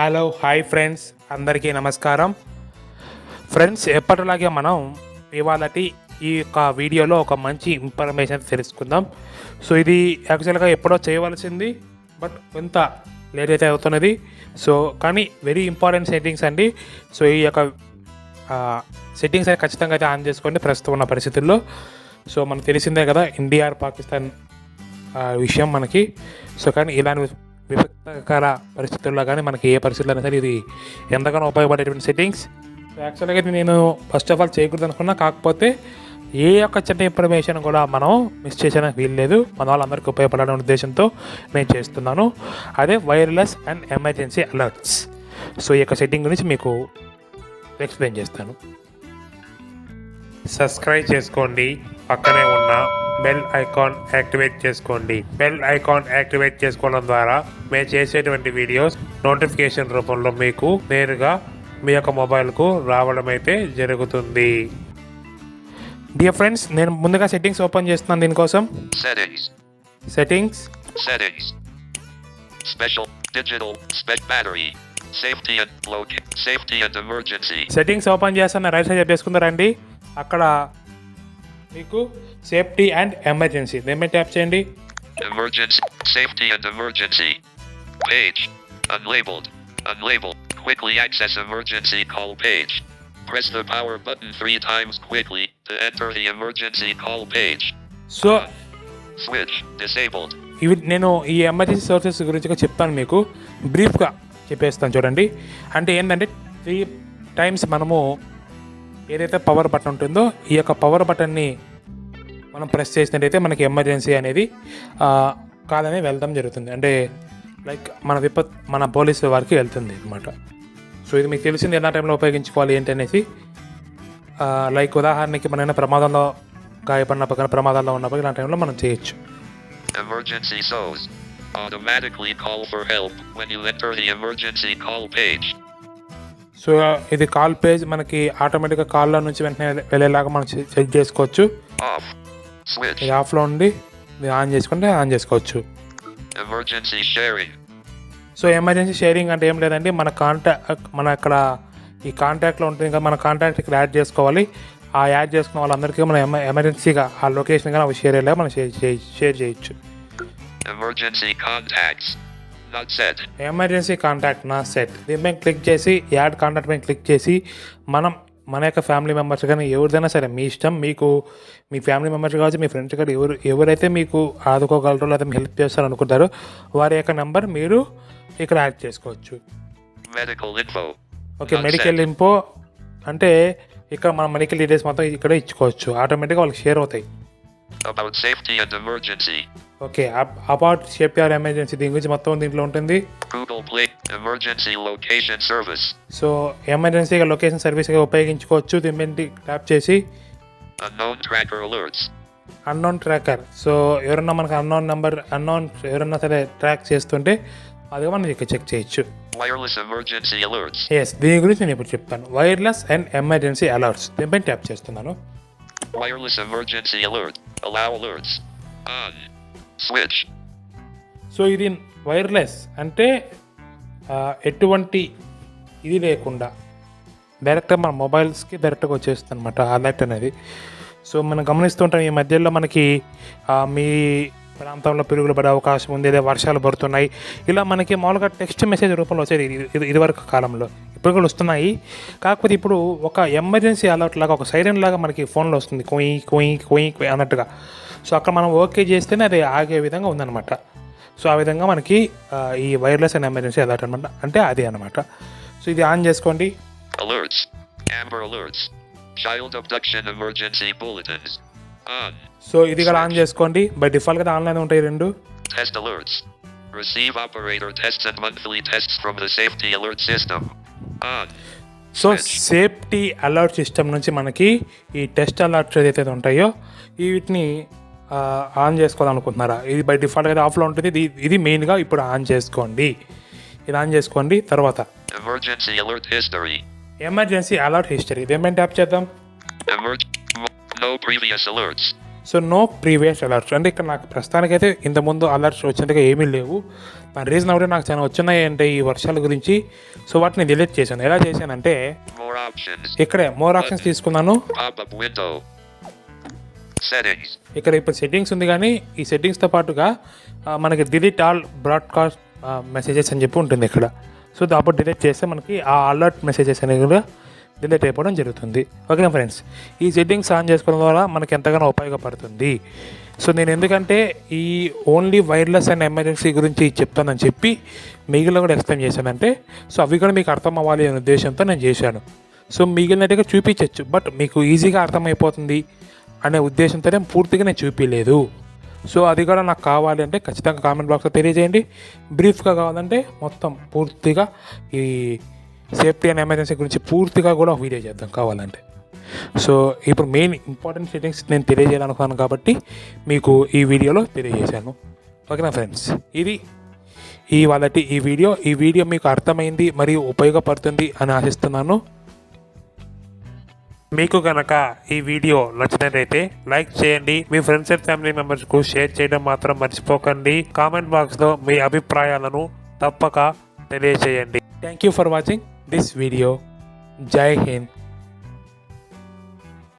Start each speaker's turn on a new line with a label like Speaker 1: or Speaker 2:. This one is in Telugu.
Speaker 1: హలో హాయ్ ఫ్రెండ్స్ అందరికీ నమస్కారం. ఫ్రెండ్స్ ఎప్పటిలాగే మనం ఇవాళటి ఈ యొక్క వీడియోలో ఒక మంచి ఇన్ఫర్మేషన్ తెలుసుకుందాం. సో ఇది యాక్చువల్గా ఎప్పుడో చేయవలసింది బట్ కొంత లేట్ అయితే అవుతున్నది. సో కానీ వెరీ ఇంపార్టెంట్ సెట్టింగ్స్ అండి. సో ఈ యొక్క సెట్టింగ్స్ అయితే ఖచ్చితంగా అయితే ఆన్ చేసుకోండి ప్రస్తుతం ఉన్న పరిస్థితుల్లో. సో మనకు తెలిసిందే కదా ఇండియా పాకిస్తాన్ విషయం మనకి. సో కానీ ఇలాంటి విపత్కర పరిస్థితుల్లో కానీ మనకి ఏ పరిస్థితుల్లో సరే ఇది ఎంతగానో ఉపయోగపడేటువంటి సెట్టింగ్స్ సో యాక్చువల్గా నేను ఫస్ట్ ఆఫ్ ఆల్ చేయకూడదు అనుకున్నా కాకపోతే ఏ యొక్క చిన్న ఇన్ఫర్మేషన్ కూడా మనం మిస్ చేసే వీలు లేదు మన వాళ్ళందరికీ ఉపయోగపడాలనే ఉద్దేశంతో నేను చేస్తున్నాను. అదే wireless and emergency alerts so ఈ యొక్క సెట్టింగ్ గురించి మీకు ఎక్స్ప్లెయిన్ చేస్తాను. సబ్స్క్రైబ్ చేసుకోండి. పక్కనే ఉన్న బెల్ ఐకాన్ యాక్టివేట్ చేసుకోండి బెల్ ఐకాన్ యాక్టివేట్ చేసుకోవడం ద్వారా మేము చేసేటువంటి వీడియోస్ నోటిఫికేషన్ రూపంలో మీకు నేరుగా మీ యొక్క మొబైల్కు రావడం అయితే జరుగుతుంది డియర్ ఫ్రెండ్స్ నేను ముందుగా సెట్టింగ్స్ ఓపెన్ చేస్తున్నాను దీనికోసం. Settings.
Speaker 2: Digital. Spec battery. Safety and loc. Safety and emergency.
Speaker 1: Settings open చేస్తున్న రైట్ సైడ్ చేసుకుందారండి అక్కడ మీకు సేఫ్టీ అండ్ ఎమర్జెన్సీ దేని మీద ట్యాప్ చేయండి
Speaker 2: Emergency. Safety and emergency. Page. Unlabeled. Unlabeled. Quickly access emergency call page. Press the power button three times quickly to enter the emergency call page.
Speaker 1: So
Speaker 2: Switch. Disabled.
Speaker 1: ఇవి నేను ఈ ఎమర్జెన్సీ సోర్సెస్ గురించి చెప్తాను మీకు బ్రీఫ్గా చెప్పేస్తాను చూడండి అంటే ఏంటంటే త్రీ టైమ్స్ మనము ఏదైతే పవర్ బటన్ ఉంటుందో ఈ యొక్క పవర్ బటన్ని మనం ప్రెస్ చేసినట్టయితే మనకి ఎమర్జెన్సీ అనేది కాదని వెళ్తాం జరుగుతుంది. అంటే లైక్ మన విపత్ మన పోలీసు వారికి వెళ్తుంది అనమాట సో ఇది మీకు తెలిసింది ఎలా టైంలో ఉపయోగించుకోవాలి ఏంటి అనేసి లైక్ ఉదాహరణకి మన ప్రమాదంలో గాయపడిన పక్కన ప్రమాదాల్లో ఉన్నప్పుడు ఇలాంటి టైంలో మనం చేయొచ్చు.
Speaker 2: Emergency Automatically call for help. When you enter the emergency call page.
Speaker 1: So ఇది కాల్ పేజ్ మనకి ఆటోమేటిక్గా కాల్లో నుంచి వెంటనే వెళ్ళేలాగా మనం చెక్ చేసుకోవచ్చు. ఇది ఆఫ్లో ఉండి ఇది ఆన్ చేసుకుంటే ఆన్ చేసుకోవచ్చు. సో ఎమర్జెన్సీ షేరింగ్ అంటే ఏం లేదండి. మన కాంటాక్ట్ మన అక్కడ ఈ కాంటాక్ట్లో ఉంటుంది కదా మన కాంటాక్ట్ ఇక్కడ యాడ్ చేసుకోవాలి. ఆ యాడ్ చేసుకున్న వాళ్ళందరికీ మనం ఎమ ఎమర్జెన్సీగా ఆ లొకేషన్ కానీ షేర్ అయ్యేలాగా మనం షేర్ చేయ- షేర్ చేయొచ్చు.
Speaker 2: Emergency contacts.
Speaker 1: ఎమర్జెన్సీ కాంటాక్ట్ నా సెట్ దీనిపై క్లిక్ చేసి యాడ్ కాంటాక్ట్ పైన క్లిక్ చేసి మనం మన యొక్క ఫ్యామిలీ మెంబర్స్ కానీ ఎవరిదైనా సరే మీ ఇష్టం మీకు మీ ఫ్యామిలీ మెంబర్స్ కావచ్చు మీ ఫ్రెండ్స్ కానీ ఎవరు ఎవరైతే మీకు ఆదుకోగలరో లేదా హెల్ప్ చేస్తారు అనుకుంటారో వారి యొక్క నెంబర్ మీరు ఇక్కడ యాడ్ చేసుకోవచ్చు. Okay medical. ఇన్ఫో అంటే ఇక్కడ మన మెడికల్ డీటెయిల్స్ మొత్తం ఇక్కడ ఇచ్చుకోవచ్చు ఆటోమేటిక్గా వాళ్ళకి షేర్ అవుతాయి
Speaker 2: About safety and emergency.
Speaker 1: Okay about safety or emergency దీని గురించి మొత్తం దీంట్లో ఉంటుంది
Speaker 2: Google Play. Emergency location service.
Speaker 1: So ఎమర్జెన్సీగా లొకేషన్ సర్వీస్గా ఉపయోగించుకోవచ్చు దీని మీద ట్యాప్ చేసి
Speaker 2: Unknown tracker alerts.
Speaker 1: Unknown tracker so ఎవరన్నా మనకు అన్నోన్ నెంబర్ అన్నోన్ ఎవరన్నా సరే ట్రాక్ చేస్తుంటే అది మనం ఇక్కడ చెక్ చేయొచ్చు
Speaker 2: Wireless emergency alerts.
Speaker 1: ఎస్ దీని గురించి నేను ఇప్పుడు చెప్తాను వైర్లెస్ అండ్ ఎమర్జెన్సీ అలర్ట్స్ దీనిపై ట్యాప్ చేస్తున్నాను
Speaker 2: Wireless emergency alert. Allow alerts. On. Switch
Speaker 1: so ఇది వైర్లెస్ అంటే ఎటువంటి ఇది లేకుండా డైరెక్ట్గా మన మొబైల్స్కి డైరెక్ట్గా వచ్చేస్తుంది అనమాట అలర్ట్ అనేది. సో మనం గమనిస్తుంటాం ఈ మధ్యలో మనకి మీ ప్రాంతంలో పిరుగులు పడే అవకాశం ఉంది లేదా వర్షాలు పడుతున్నాయి. ఇలా మనకి మామూలుగా టెక్స్ట్ మెసేజ్ రూపంలో వచ్చేది ఇది ఇదివరకు కాలంలో. ఇప్పుడు కూడా వస్తున్నాయి. కాకపోతే ఇప్పుడు ఒక ఎమర్జెన్సీ అలర్ట్ లాగా ఒక సైరన్ లాగా మనకి ఫోన్లో వస్తుంది. కొయి కొయి కొయి అన్నట్టుగా. సో అక్కడ మనం ఓకే చేస్తేనే అది ఆగే విధంగా ఉందన్నమాట. సో ఆ విధంగా మనకి ఈ వైర్లెస్ అండ్ ఎమర్జెన్సీ అలర్ట్ అనమాట అంటే అది అనమాట సో ఇది ఆన్ చేసుకోండి. సో ఇది కూడా ఆన్ చేసుకోండి. బై డిఫాల్ట్గా ఆన్లైన్ ఉంటాయి రెండు.
Speaker 2: Receive operator tests and monthly tests from the safety alert system.
Speaker 1: So safety alert system నుంచి మనకి ఈ టెస్ట్ అలర్ట్స్ ఏదైతే ఉంటాయో వీటిని ఆన్ చేసుకోవాలనుకుంటున్నారా ఇది బై డిఫాల్ట్ అయితే ఆఫ్లో ఉంటుంది. ఇది ఇది మెయిన్గా ఇప్పుడు ఆన్ చేసుకోండి. ఇది ఆన్ చేసుకోండి. తర్వాత. Emergency alert history. ఇదేమైనా ట్యాప్ చేద్దాం?
Speaker 2: No previous alerts.
Speaker 1: So no previous alerts అంటే ఇక్కడ నాకు ప్రస్తుతానికైతే ఇంతకుముందు అలర్ట్స్ వచ్చినందుకు ఏమీ లేవు. దాని రీజన్ ఒకటి నాకు చాలా వచ్చినాయి అంటే ఈ వర్షాల గురించి. సో వాటిని డిలీట్ చేశాను. ఎలా చేశానంటే. ఇక్కడే మోర్ ఆప్షన్స్ తీసుకున్నాను. ఇక్కడ ఇప్పుడు సెట్టింగ్స్ ఉంది కానీ ఈ సెట్టింగ్స్తో పాటుగా మనకి డిలీట్ ఆల్ బ్రాడ్కాస్ట్ మెసేజెస్ అని చెప్పి ఉంటుంది ఇక్కడ. సో అప్పుడు డిలీట్ చేస్తే మనకి ఆ అలర్ట్ మెసేజెస్ అనేవి కూడా జనరేట్ అయిపోవడం జరుగుతుంది. ఓకేనా ఫ్రెండ్స్? ఈ సెట్టింగ్స్ ఆన్ చేసుకోవడం ద్వారా మనకి ఎంతగానో ఉపయోగపడుతుంది. సో నేను ఎందుకంటే ఈ ఓన్లీ వైర్లెస్ అండ్ ఎమర్జెన్సీ గురించి చెప్తానని చెప్పి మిగిలిన కూడా ఎక్స్ప్లెయిన్ చేశానంటే సో అవి కూడా మీకు అర్థం అవ్వాలి అనే ఉద్దేశంతో నేను చేశాను. సో మిగిలినట్టుగా చూపించవచ్చు బట్ మీకు ఈజీగా అర్థమైపోతుంది అనే ఉద్దేశంతో నేను పూర్తిగా నేను చూపించలేదు సో అది కూడా నాకు కావాలి అంటే ఖచ్చితంగా కామెంట్ బాక్స్లో తెలియజేయండి. బ్రీఫ్గా కావాలంటే మొత్తం పూర్తిగా ఈ సేఫ్టీ అండ్ ఎమర్జెన్సీ గురించి పూర్తిగా కూడా ఒక వీడియో చేద్దాం కావాలంటే. సో ఇప్పుడు మెయిన్ ఇంపార్టెంట్ సెట్టింగ్స్ నేను తెలియజేయాలనుకున్నాను కాబట్టి మీకు ఈ వీడియోలో తెలియజేశాను. ఓకేనా ఫ్రెండ్స్? ఇది ఈ వాళ్ళటి ఈ వీడియో. ఈ వీడియో మీకు అర్థమైంది మరియు ఉపయోగపడుతుంది అని ఆశిస్తున్నాను. మీకు కనుక ఈ వీడియో నచ్చినట్లయితే లైక్ చేయండి. మీ ఫ్రెండ్స్ అండ్ ఫ్యామిలీ మెంబర్స్కు షేర్ చేయడం మాత్రం మర్చిపోకండి. కామెంట్ బాక్స్లో మీ అభిప్రాయాలను తప్పక తెలియజేయండి. Thank you for watching. this video. Jai Hind.